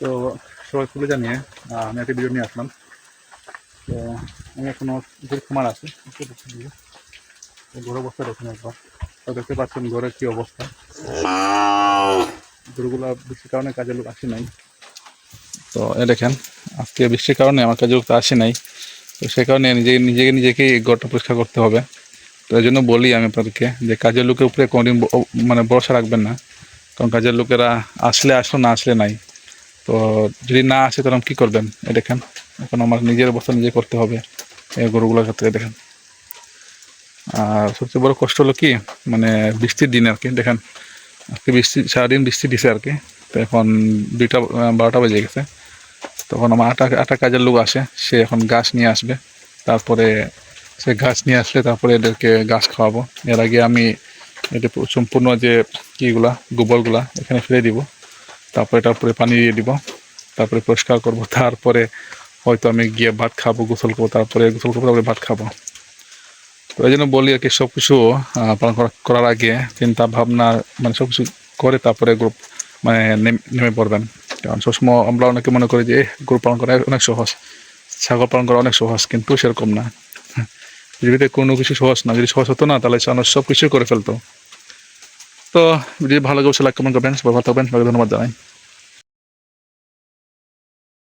তো সবাই তুলে জানিয়ে আমি একটা ভিডিও নিয়ে আসলাম। তো আমি এখনও যে খামার আছে। ঘরের অবস্থা দেখুন একবার। তো দেখতে পাচ্ছেন ঘরের কী অবস্থা। গরুগুলা বৃষ্টির কারণে কাজের লোক আসে নাই। তো এ দেখেন, আজকে বৃষ্টির কারণে আমার কাজের লোক তো আসে নাই। তো সে কারণে নিজে নিজেকে, নিজেকেই ঘরটা পরিষ্কার করতে হবে। তো এই জন্য বলি আমি আপনাদেরকে যে কাজের লোকের উপরে কোনোদিন মানে ভরসা রাখবেন না। কারণ কাজের লোকেরা আসলে আসলো না আসলে নাই। তো যদি না আসে তখন কী করবেন? এ দেখেন, এখন আমার নিজের অবস্থা নিজে করতে হবে, এই গরুগুলোর ক্ষেত্রে, দেখেন। আর সবচেয়ে বড় কষ্ট হলো কি? মানে বৃষ্টির দিন আর কি, দেখেন। আজকে বৃষ্টি, সারাদিন বৃষ্টি দিছে আর কি, তো এখন দুইটা, বারোটা বেজে গেছে। তখন আমার আটা আটা কাজের লোক আসে, সে এখন গাছ নিয়ে আসবে। তারপরে সে গাছ নিয়ে আসলে তারপরে এদেরকে গাছ খাওয়াবো। এর আগে আমি এটা সম্পূর্ণ যে কীগুলা গোবরগুলা এখানে ফেলে দিব। তারপরে এটার উপরে পানি দিয়ে দিব। তারপরে পরিষ্কার করব। তারপরে হয়তো আমি গিয়ে ভাত খাব, গোসল করব। তারপরে গোসল করব, তারপরে ভাত খাব। তো এই জন্য বলি আর কি সব কিছু পালন করা- করার আগে চিন্তা, ভাবনা মানে সব কিছু করে তারপরে গ্রুপ মানে নেম- পড়বেন। কারণ সবসময় আমরা অনেকে মনে করি যে গরু পালন করা অনেক সহজ। ছাগল পালন করা অনেক সহজ, কিন্তু সেরকম না। পৃথিবীতে কোনো কিছু সহজ না, যদি সহজ হতো না, তাহলে সব কিছু করে ফেলতো। তো যদি ভালো লাগে অবশ্যই লাইক কমেন্ট করবেন সবাই ভালো থাকবেন ধন্যবাদ জানাই।